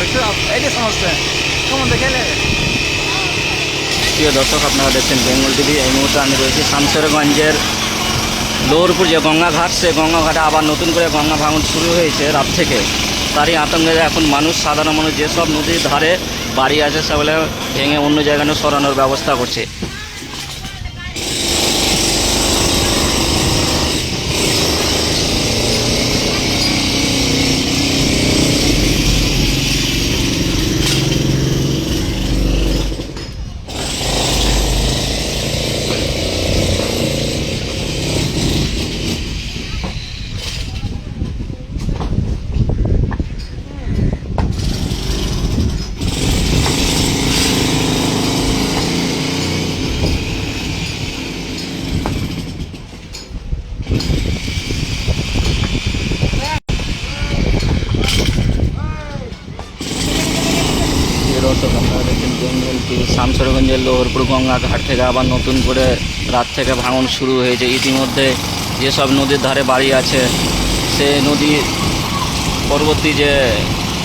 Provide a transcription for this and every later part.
লাগছে এইটা সমস্যা কেমন প্রিয় দর্শক, আপনারা দেখছেন বেঙ্গল টিভি। এই মুহূর্তে আমি রয়েছি শামশেরগঞ্জের লোহরপুর যে গঙ্গাঘাট, সে গঙ্গাঘাটে আবার নতুন করে গঙ্গা ভাঙন শুরু হয়েছে রাত থেকে। তারই আতঙ্কে এখন মানুষ সাধারণ মানুষ যেসব নদীর ধারে বাড়ি আছে, সেগুলো ভেঙে অন্য জায়গায় সরানোর ব্যবস্থা করছে। দর্শক আপনারা দেখছেন শামশেরগঞ্জের লোহরপুর গঙ্গা ঘাট থেকে আবার নতুন করে রাত থেকে ভাঙন শুরু হয়েছে ইতিমধ্যে যেসব নদীর ধারে বাড়ি আছে সে নদী পরবর্তী যে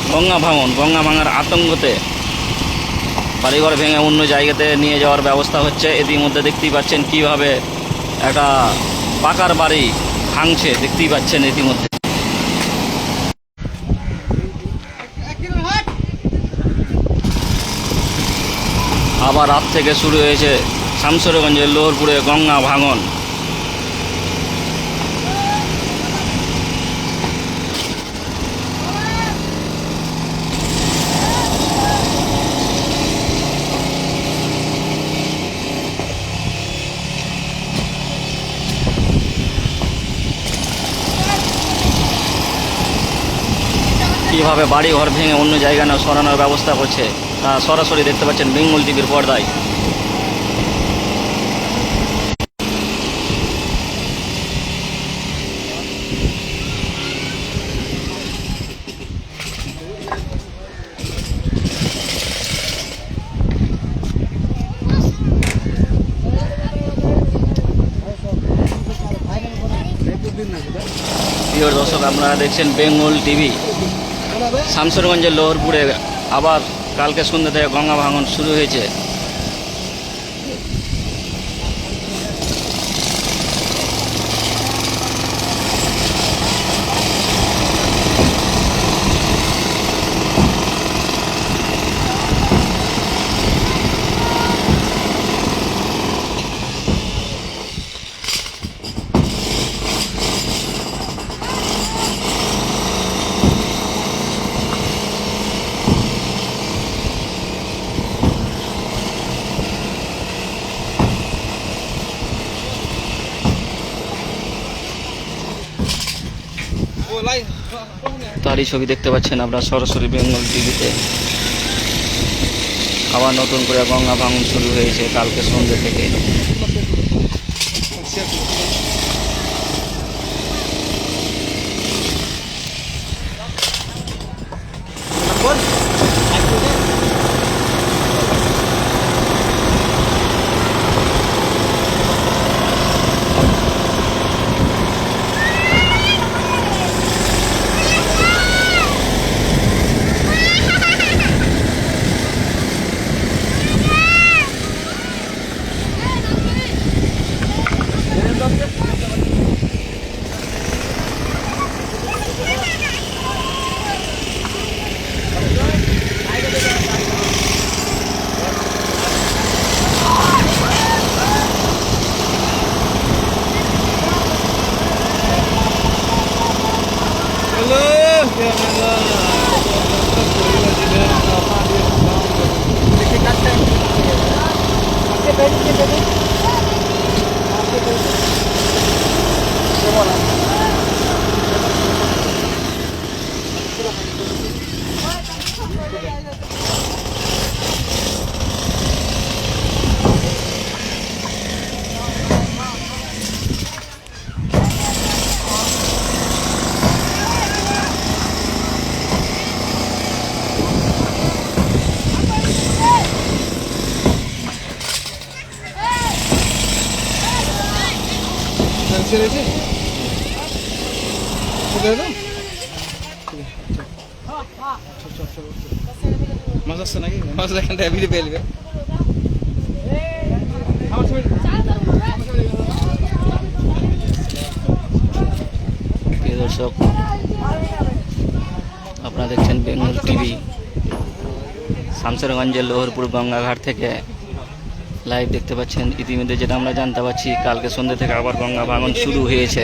গঙ্গা ভাঙন গঙ্গা ভাঙার আতঙ্কতে বাড়িঘর ভেঙে অন্য জায়গাতে নিয়ে যাওয়ার ব্যবস্থা হচ্ছে ইতিমধ্যে দেখতেই পাচ্ছেন কীভাবে একটা পাকার বাড়ি ভাঙছে দেখতেই পাচ্ছেন ইতিমধ্যে আবার রাত থেকে শুরু হয়েছে শামসরগঞ্জের লোহরপুরে গঙ্গা ভাঙন। কীভাবে বাড়ি ঘর ভেঙে অন্য জায়গায় সরানোর ব্যবস্থা করছে? সরাসরি দেখতে পাচ্ছেন বেঙ্গল টিভির পর্দায়। প্রিয় দর্শক, আপনারা দেখছেন বেঙ্গল টিভি। শামসুরগঞ্জের লোহরপুরে আবার কালকে সন্ধ্যা থেকে গঙ্গা ভাঙন শুরু হয়েছে। তারই ছবি দেখতে পাচ্ছেন আমরা সরাসরি বেঙ্গল টিভিতে। আবার নতুন করে গঙ্গা ভাঙন শুরু হয়েছে কালকে সন্ধ্যে থেকে। ছেড়েছে ছেড়ে দাও মাছ আসছে নাকি? মাছ এখান দর্শক, আপনারা দেখছেন বেঙ্গল টিভি শামসেরগঞ্জের লোহরপুর গঙ্গাঘাট থেকে লাইভ দেখতে পাচ্ছেন। ইতিমধ্যে যেটা আমরা জানতে পারছি কালকে সন্ধ্যে থেকে আবার গঙ্গা ভাঙন শুরু হয়েছে।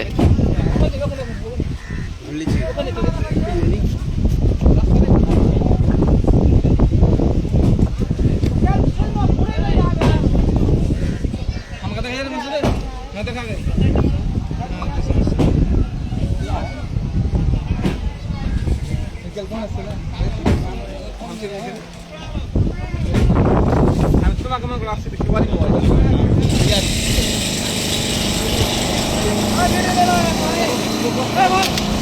দেখা on, come না